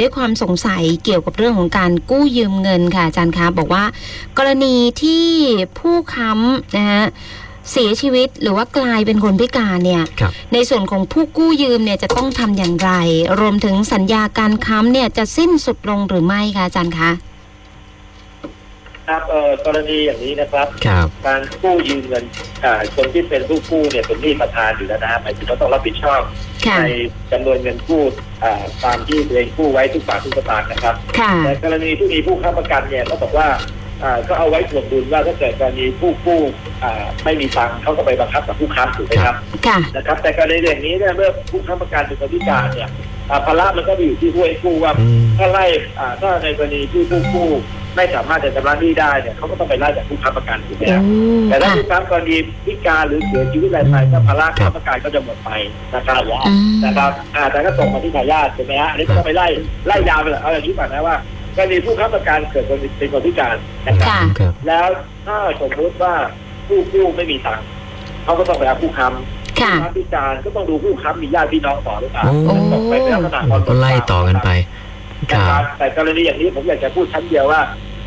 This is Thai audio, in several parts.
ด้วยความสงสัยเกี่ยวกับเรื่องของการกู้ยืมเงินค่ะอาจารย์คะบอกว่า กรณีที่ผู้ค้ำนะฮะเสียชีวิตหรือว่ากลายเป็นคนพิการเนี่ย ในส่วนของผู้กู้ยืมเนี่ยจะต้องทำอย่างไร รวมถึงสัญญาการค้ำเนี่ยจะสิ้นสุดลงหรือไม่คะอาจารย์คะ ครับเอ่อกรณีอย่างนี้นะครับ ครับการกู้ยืมเงินอ่าคนที่เป็นผู้กู้เนี่ยเป็นหนี้ประธานอยู่แล้วนะฮะหมายถึงเขาต้องรับผิดชอบค่ะ ในจำนวนเงินกู้อ่าตามที่ตัวเองกู้ไว้ทุกบาททุกสตางค์นะครับ ค่ะ แต่กรณีที่มีผู้ค้ำประกันเนี่ยก็บอกว่าอ่าก็เอาไว้ถ่วงดุลว่าถ้าเกิดกรณีผู้กู้อ่าไม่มีตังค์เขาก็ไปบังคับกับผู้ค้ำถูกไหมครับค่ะ นะครับ แต่กรณีอย่างนี้เนี่ยเมื่อผู้ค้ำประกันเป็นคนพิการเนี่ยอ่าภาระมันก็ไปอยู่ที่ผู้ให้กู้ว่า อืม ถ้าไล่อ่าถ้าในกรณีที่ผู้กู้ ไม่สามารถจะชำระหนี้ได้เนี่ยเขาก็ต้องไปไล่จากผู้ค้ำประกันถูกไหมโอ้ครับแต่ถ้าค่ะผู้ค้ำกรณีพิการหรือเสียชีวิตอะไรไปก็ภาระค้ำประกันก็จะหมดไปนะครับอืมนะครับอ่าแต่ก็ส่งมาที่ทายาทใช่ไหมฮะอันนี้ก็ต้องไปไล่ไล่ยาวไปเลยเอาอย่างนี้ก่อนนะว่ากรณีผู้ค้ำประกันเกิดคนเป็นคนพิการนะครับค่ะครับแล้วถ้าสมมติว่าผู้กู้ไม่มีตังค์เขาก็ต้องไปเอาผู้ค้ำค่ะผู้ค้ำพิการก็ต้องดูผู้ค้ำมีญาติพี่น้องต่อหรือเปล่าโอ้ส่งไปในลักษณะคอนโดก็ไล่ต่อกันไปค นะครัรับบแต่กรณีอย่างนี้ผมอยากจะพูดชั้นเดียวว่า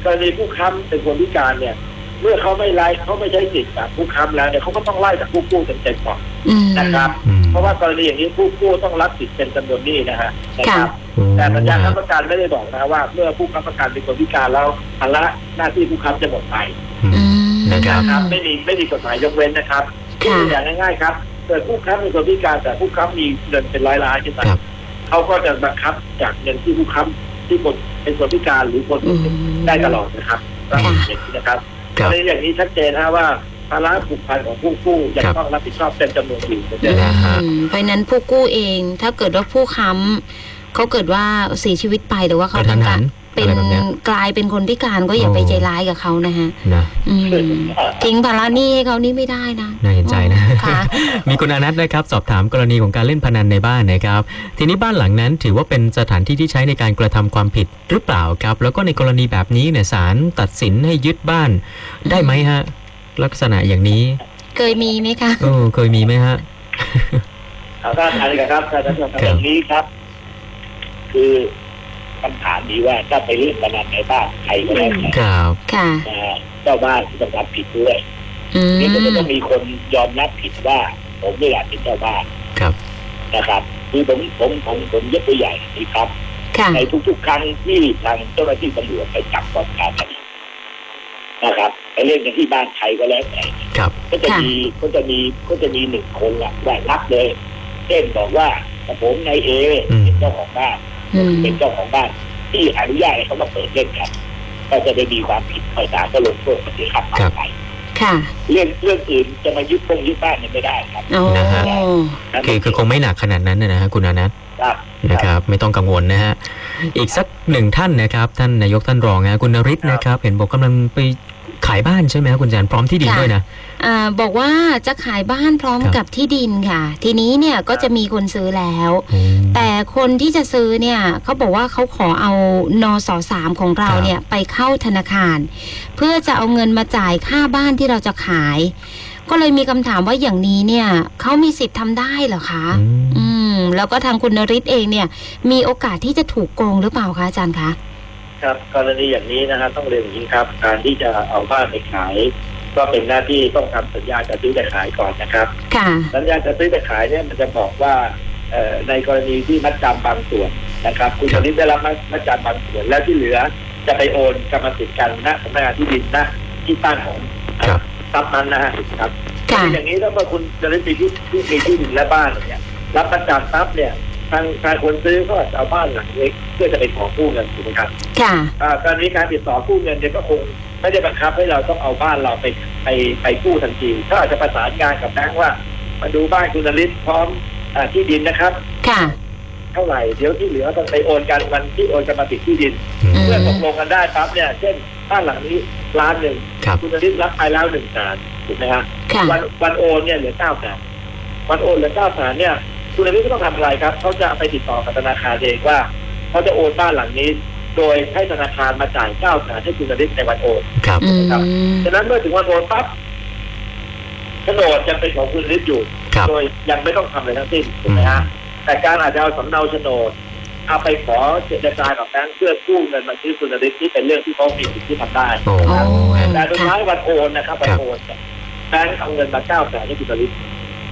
กรณีผู้ค้ำเป็นคนพิการเนี่ย เมื่อเขาไม่ไล่เขาไม่ใช้สิทธิ์แบบผู้ค้ำแล้วเนี่ยเขาก็ต้องไล่จากผู้กู้เต็มๆก่อนอืมนะครับอืมเพราะว่ากรณีอย่างนี้ผู้กู้ต้องรับสิทธิ์เป็นจำนวนหนี้นะฮะนะคค่ะรับโอ้แต่สัญญาค้ำประกันไม่ได้บอกนะว่า เมื่อผู้ค้ำประกันเป็นคนพิการแล้วภาระหน้าที่ผู้ค้ำจะหมดไปอือืมมนะครับนะครับไม่มีไม่มีกฎหมายยกเว้นนะครับค่ะตัวอย่างง่ายๆครับเกิดผู้ค้ำเป็นคนพิการแต่ผู้ค้ำมีเงินเป็นร้อยล้านขึ้นไปครับ เขาก็จะบังคับจากเงินที่ผู้ค้ำที่คนเป็นคนพิการหรือคนอืมได้ตลอดนะครับค่ะอย่างนี้นะครับครับในอย่างนี้ชัดเจนนะว่าภาระผูกพันของผู้กู้ยังครับต้องรับผิดชอบเต็มจำนวนอยู่นะนะคฮะอืมเพราะฉะนั้นผู้กู้เองถ้าเกิดว่าผู้ค้ำ เขาเกิดว่าเสียชีวิตไปหรือว่าเขากระทัต้อนงหัการนเป็นอะไรแบบเนี้ยกลายเป็นคนพิการก็อย่าโอ้ไปใจร้ายกับเขานะฮะนะอืมทิ้งภาระหนี้ให้เขานี่ไม่ได้นะน่าเห็นใจนะค่ะมีคุณอนัทนะครับ สอบถามกรณีของการเล่นพนันในบ้านนะครับ ทีนี้บ้านหลังนั้นถือว่าเป็นสถานที่ที่ใช้ในการกระทำความผิดหรือเปล่าครับ แล้วก็ในกรณีแบบนี้เนี่ยศาลตัดสินให้ยึดบ้านได้ไหมฮะ ลักษณะอย่างนี้ เคยมีไหมคะเออเคยมีไหมฮะเอาท่านอันนี้ครับท่านท่านท่านอย่างนี้ครับ คือคำถามนี้ว่าถ้าไปเล่นพนันในบ้านใครก็แล้วแต่ครับค่ะนะฮะเจ้าบ้านก็ต้องรับผิดด้วยอืมนี่ก็จะต้องมีคนยอมรับผิดว่า ผมไม่อยากเป็นเจ้าบ้านครับนะครับ คือผมผมผมผมยกตัวอย่างนี้ครับ ค่ะในทุกๆ ครั้งที่ทางเจ้าหน้าที่ตำรวจไปจับก่อนการคดีนะครับไปเล่นกันที่บ้านใครก็แล้วแต่ ครับก็จะมีก็จะมีก็จะมีหนึ่งคนละว่านับเลย เช่นบอกว่าผมนายเออืมเป็นเจ้าของบ้านอืม เป็นเจ้าของบ้าน ที่อนุญาตให้เขามาเปิดเล่นกันก็จะได้มีความผิดคอยศาลก็ลงโทษเสียค่าปรับไปค่ะเรื่องเรื่องอื่นจะมายึดพงยึดบ้านเนี่ยไม่ได้ครับโอ้นะฮะนั่นคือคือคงไม่หนักขนาดนั้นนะฮะคุณอนัทครับนะครับไม่ต้องกังวลนะฮะอีกสักหนึ่งท่านนะครับ ท่านนายกท่านรองนะคุณนริศนะครับ เห็นบอกกำลังไป ขายบ้านใช่ไหมครับคุณจันทร์พร้อมที่ดินด้วยนะอ่าบอกว่าจะขายบ้านพร้อมครับกับที่ดินค่ะ ทีนี้เนี่ยก็จะมีคนซื้อแล้วอืมแต่คนที่จะซื้อเนี่ยเขาบอกว่าเขาขอเอานอสอสามของเราครับเนี่ยไปเข้าธนาคาร เพื่อจะเอาเงินมาจ่ายค่าบ้านที่เราจะขาย ก็เลยมีคำถามว่าอย่างนี้เนี่ยเขามีสิทธิ์ทำได้เหรอคะอืมอืมแล้วก็ทางคุณนริศเองเนี่ย มีโอกาสที่จะถูกโกงหรือเปล่าคะอาจารย์คะ ครับกรณีอย่างนี้นะฮะต้องเรียนอย่างนี้ครับ การที่จะเอาบ้านไปขาย ก็เป็นหน้าที่ต้องทำสัญญาจะซื้อจะขายก่อนนะครับค่ะสัญญาจะซื้อจะขายเนี่ยมันจะบอกว่าเอ่อในกรณีที่มัดจำบางส่วนนะครับ คุณครัชบนิดได้รับมัดจำบางส่วนแล้วที่เหลือจะไปโอนกรรมสิทธิ์กันณสำนักงานที่ดินณที่ตั้งของครับทรัพย์นั้นนะฮะครับค่ะอย่างนี้ถ้าเมื่อคุณจะได้มีที่ที่มีที่ดินและบ้านเนี่ยรับมัดจำทรัพย์เนี่ย ทางทางคนซื้อก็จะเอาบ้านหลังเล็กเพื่อจะไปขอกู้เงินถูกไหมครับค่ะอ่าการนี้การติดต่อกู้เงินเนี่ยก็คงไม่ได้บังคับให้เราต้องเอาบ้านเราไปไปไปกู้ทันทีก็อาจจะประสานงานกับแบงค์ว่า มาดูบ้านคุณนริศพร้อมอาที่ดินนะครับ ค่ะ เท่าไหร่เดี๋ยวที่เหลือต้องไปโอนกันวันที่โอนกันมาติดที่ดินอืมมเมื่อตกลงกันได้ปั๊บเนี่ย เช่นบ้านหลังนี้ล้านหนึ่งครับคุณนริศรับไปแล้วหนึ่งแสนถูกไหมฮะค่ะวันวันโอนเนี่ยเหลือเก้าแสนวันโอนเหลือเก้าแสนเนี่ย คุณนริศก็ต้องทำอะไรครับเขาจะไปติดต่อกับธนาคารเองว่าเขาจะโอนบ้านหลังนี้ โดยให้ธนาคารมาจ่ายเก้าแสนให้คุณนริศในวันโอนครับอืมฉะนั้นเมื่อถึงวันโอนปั๊บโฉนดยังเป็นของคุณนริศอยู่ครับโดยยังไม่ต้องทำอะไรทั้งสิ้นถูกไหมฮะแต่การอาจจะเอาสำเนาโฉนดเอาไปขอเจรจากับแบงค์เพื่อกู้เงินมาซื้อคุณนฤทธิ์ที่เป็นเรื่องที่เขามีสิทธิ์ที่ทำได้โอ้อ๋อแต่สุดท้ายวันโอนนะครับวันโอนเนี่ยแบงค์เอาเงินมาเก้าแสนให้คุณนฤทธิ์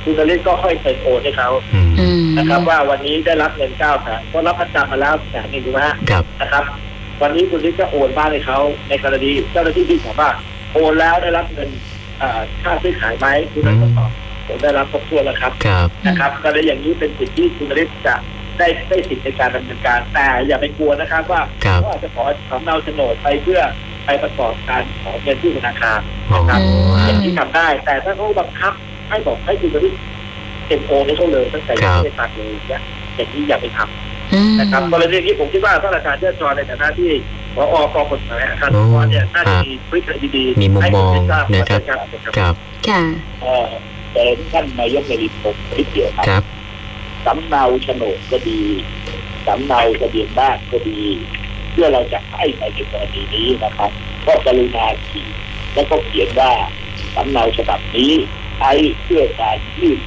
คุณนฤทธิ์ก็ค่อยเซ็นโอนให้เขาอืมอืมนะครับ ว่าวันนี้ได้รับเงินเก้าแสนก็รับประจำมาแล้วแสนหนึ่งถูกไหมฮะครับนะครับ วันนี้คุณฤทธิ์ก็โอนบ้านให้เขาในกรณีเจ้าหน้าที่ที่ถามว่าโอนแล้วได้รับเงินเอ่อค่าซื้อขายไหมคุณนฤทธิ์ก็ตอบผมได้รับครบถ้วนแล้วครับครับนะครับก็เลยอย่างนี้เป็นสิทธิที่คุณนฤทธิ์จะได้ได้สิทธิในการดำเนินการ แต่อย่าไปกลัวนะครับ ว่าครับเขาอาจจะขอสำเนาโฉนดไปเพื่อไปประกอบการขอเงินที่ธนาคารโอ้ครับอืมอย่างที่ทำได้ แต่ถ้าเขาบังคับ ให้บอกให้คุณนฤทธิ์เซ็นโอนให้เขาเลยตั้งแต่ยังไม่ได้ตัดเลยเนี่ยอย่างนี้อย่าไปทอืมำนะครับกรณีนี้ผมคิดว่าท่านอาจารย์เชิดชอนในฐานะที่พออกองกฎหมายอาคารกรเนี่ยน่าจะมีพฤติกรรมดีๆมีมุมให้มคุอณงได้ทราบนะครับว่าครับค่ะเอ่อเป็นท่านนายกนรินทร์ผมนิดเดียวครับครับสำเนาโฉนดก็ดีสำเนาทะเบียนบ้านก็ดี เพื่อเราจะให้ในกรณีนี้นะครับก็กรุณาเขียนแล้วก็เขียนว่าสำเนาฉบับนี้ ใช้เพื่อการยื่น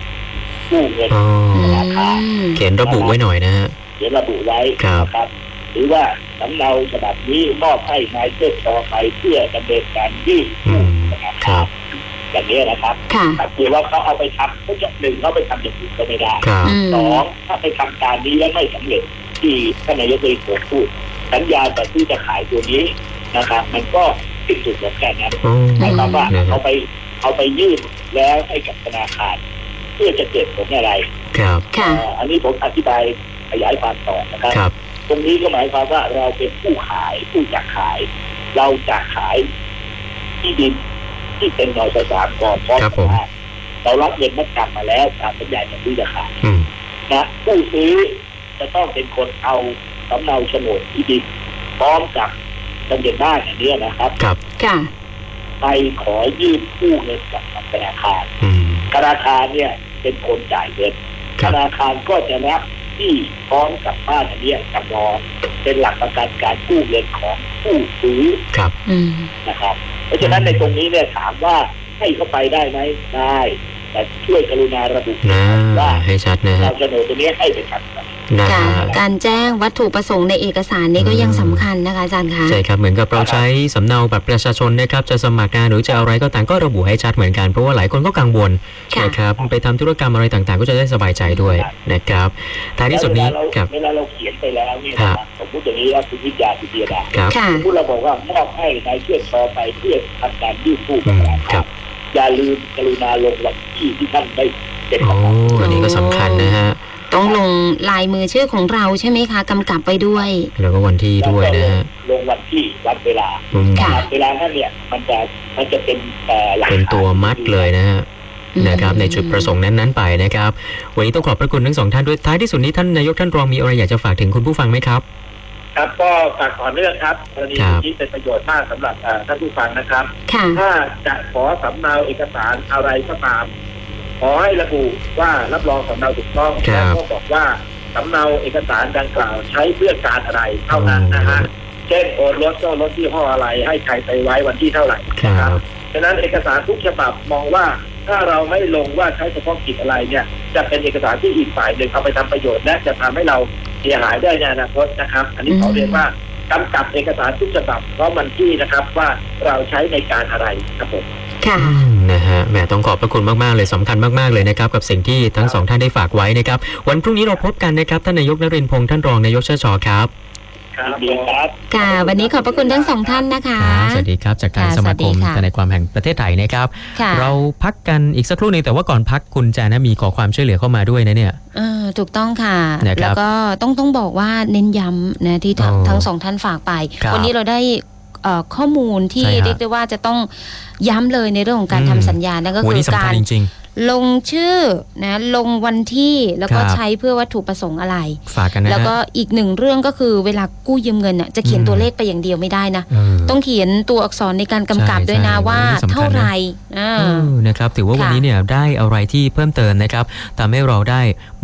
กู้เงินอ๋ออืมเขียนระบุไว้หน่อยนะฮะเขียนระบุไว้ครับนะครับ หรือว่าสำเนาฉบับนี้มอบให้นายเชิดต่อไปเพื่อดำเนินการยื่นอืกู้มนะครับครับอย่างนี้นะครับค่ะแต่คือว่าเขาเอาไปทำก็จะหนึ่งเขาไปทำอย่างอื่นก็ไม่ได้ครับอืมสองถ้าไปทำการนี้แล้วไม่สำเร็จที่ท่านนายกเลยผมพูด สัญญาแต่ที่จะขายตัวนี้นะครับ มันก็สิ้นสุดเหมือนกันนะโอ้หมายความว่านะครัเอาบไป เอาไปยื่นแล้วให้กับธนาคาร เพื่อจะเกิดผลอะไรครับค่ะเอ่ออันนี้ผมอธิบายขยายความต่อนะครับครับ ตรงนี้ก็หมายความว่าเราเป็นผู้ขายผู้จะขาย เราจะขายที่ดินที่เป็นนอสสามก่อนพร้อมครับกัผมบเรารับเงินมัดจำมาแล้วตามสัญญาอย่างที่จะขายอืมนะผู้ซื้อจะต้องเป็นคนเอาสำเนาโฉนดที่ดินพร้อมกับทะเบียนบ้านอย่างนี้นะครับ ครับค่ะ ไปขอยื่นกู้เงินกับธนาคารอืมธนาคารเนี่ยเป็นคนจ่ายเงินคธรับนาคารก็จะรับที่พร้อมกับบ้านอันเนี้ยจำนองเป็นหลักประกันการกู้เงินของผู้ซื้อครับอืมนะครับ เพราะฉะนั้นในตรงนี้เนี่ยถามว่าให้เข้าไปได้ไหมได้ แต่ช่วยกรุณาระบุนะว่าให้ชัดนะเราฮะโฉนดตัวนี้ให้ไปทำอะไรนะค่ะฮะการแจ้งวัตถุประสงค์ในเอกสารนี้ก็ยังอืมสำคัญนะคะอาจารย์คะใช่ครับเหมือนกับเราใช้สำเนาบัตรประชาชนนะครับจะสมัครงานหรือจะอะไรก็ตามก็ระบุให้ชัดเหมือนกันเพราะว่าหลายคนก็กังวลค่ะนะครับไปทำธุรกรรมอะไรต่างๆ ก็จะได้สบายใจด้วยนะครับท้ายที่สุดนี้แล้วเวลาเราครับเวลาเราเขียนไปแล้วเนี่ยนะครับผมพูดอย่างนี้ว่าคุณวิทยาคุณเดียดาครับค่ะสมมติเราบอกว่ามอบให้นายเชื่อชอไปเพื่อทำการยื่นกู้อืกับมธนาคคารัรบ อย่าลืมกรุณาลงวันที่ที่ท่านได้เป็นโอ้อันนี้ก็สำคัญนะฮะต้องลงลายมือชื่อของเราใช่ไหมคะกำกับไปด้วย แล้วก็วันที่ด้วยนะฮะลงวันที่วันเวลาอืมค่ะเวลานั้นเนี่ยมันจะมันจะเป็นเอ่อหลักเป็นตัวมัดเลยนะฮะอืมนะครับในจุดประสงค์นั้นๆไปนะครับ วันนี้ต้องขอบพระคุณทั้งสองท่านด้วยท้ายที่สุดนี้ท่านนายกท่านรองมีอะไรอยากจะฝากถึงคุณผู้ฟังไหมครับ ครับก็ฝากขอเรื่องครับกรณีครับนี้เป็นประโยชน์มากสำหรับเอ่อท่านผู้ฟังนะครับค่ะถ้าจะขอสำเนาเอกสารอะไรก็ตาม ขอให้ระบุว่ารับรองสำเนาถูกต้องครัและบก็บอกว่าสำเนาเอกสารดังกล่าวใช้เพื่อการอะไรเท่านั้นนะฮะเช่นโอนรถก็รถที่ห้ออะไร ให้ใครไปไว้วันที่เท่าไหร่คนะครัรับบฉะนั้นเอกสารทุกฉบับมองว่าถ้าเราไม่ลงว่าใช้เฉพาะกิจอะไรเนี่ย จะเป็นเอกสารที่อีกฝ่ายหนึ่งเอาไปทำประโยชน์และจะทำให้เรา เสียหายได้ในอนาคตนะครับ อันนี้ขอเรียนว่ากำกับเอกสารทุกฉบับเพราะมันที่นะครับว่าเราใช้ในการอะไรครับผมค่ะอืมนะฮะแหมต้องขอบพระคุณมาก ๆ เลยสำคัญมาก ๆ เลยนะครับ กับสิ่งที่ทั้งสองท่านได้ฝากไว้นะครับ วันพรุ่งนี้เราพบกันนะครับ ท่านนายกนรินทร์พงษ์ท่านรองนายกชชครับ ครับเดียวครับค่ะ วันนี้ขอบพระคุณทั้งสองท่านนะคะครับสวัสดีครับ จากทางค่ะสมาคมสวัสดีค่ะทนายความแห่งประเทศไทยนะครับค่ะเราพักกันอีกสักครู่หนึงแต่ว่าก่อนพักคุณแจนะมีขอความช่วยเหลือเข้ามาด้วยนะเนี่ยเออถูกต้องค่ะนะครับแล้วก็ต้องต้องบอกว่าเน้นย้ำนะที่ทั้งอ๋อทั้งสองท่านฝากไปครับวันนี้เราได้เอ่อข้อมูลที่ใช่ฮะเรียกได้ว่าจะต้องย้ำเลยในเรื่องของการอืมทำสัญญานั่นก็โอ้คืนี่อสำกาคัญรจริง ลงชื่อนะลงวันที่แล้วก็ครับ ใช้เพื่อวัตถุประสงค์อะไรๆฝากกันนะแล้วฮะก็อีกหนึ่งเรื่องก็คือเวลากู้ยืมเงินน่ะจะเขียนอืม ตัวเลขไปอย่างเดียวไม่ได้นะเออต้องเขียนตัวอักษรในการกำกับใช่ด้วยนะใช่ว่าอันนี้สำคัญนะ เท่าไหร่อ่า เออนะครับถือว่าวันค่ะนี้เนี่ยได้อะไรที่เพิ่มเติมนะครับทำให้เราได้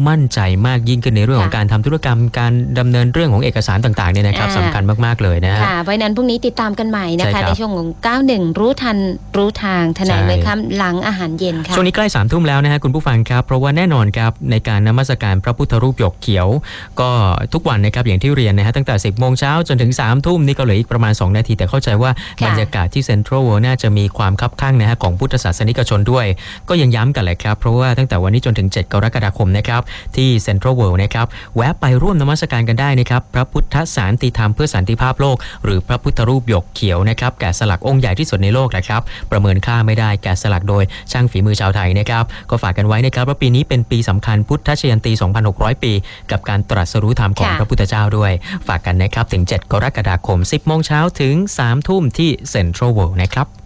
มั่นใจมากยิ่งขึ้นในเรื่องของค่ะการทำธุรกรรมการดำเนินเรื่องของเอกสารต่างๆเนี่ยนะครับอ่า สำคัญมากๆเลยนะฮะ ค่ะเพราะฉะนั้นพรุ่งนี้ติดตามกันใหม่นะใช่ครัคะ บในช่วงของ 91 รู้ทันรู้ทางทนายใช่ เมื่อค่ำหลังอาหารเย็นค่ะ ช่วงนี้ใกล้3ามทุ่มแล้วนะฮะคุณผู้ฟังครับ เพราะว่าแน่นอนครับในการนมัสการพระพุทธรูปหยกเขียว ก็ทุกวันนะครับอย่างที่เรียนนะฮะตั้งแต่ 10โมงเช้าจนถึง3ทุ่มนี่ก็เหลืออีกประมาณ 2 นาที แต่เข้าใจว่าค่ะบรรยากาศที่เซ็นทรัลเวิลด์น่าจะมีความคับข้างนะฮะของพุทธศาสนิกชนด้วย ก็ยังย้ำกันแหละครับเพราะว่าตั้งแต่วันนี้จนถึง 7 กรกฎาคมนะครับที่เซ็นทรัลเวิลด์นะครับแวะไปร่วมนมัสการกันได้นะครับพระพุทธสารติธรรมเพื่อสันติภาพโลก หรือพระพุทธรูปหยกเขียวนะครับแกะสลักองค์ใหญ่ที่สุดในโลกแหละครับประเมินค่าไม่ได้แกะสลักโดยช่างฝีมือชาวไทยนะครับก็ฝากกันไว้นะครับว่าปีนี้เป็นปีสำคัญพุทธชยันตี 2,600 ปี กับการตรัสรู้ธรรมของค่ะพระพุทธเจ้าด้วย ฝากกันนะครับถึง 7 กรกฎาคม 10โมงเช้าถึง 3 ทุ่มที่เซ็นทรัลเวิลด์นะครับ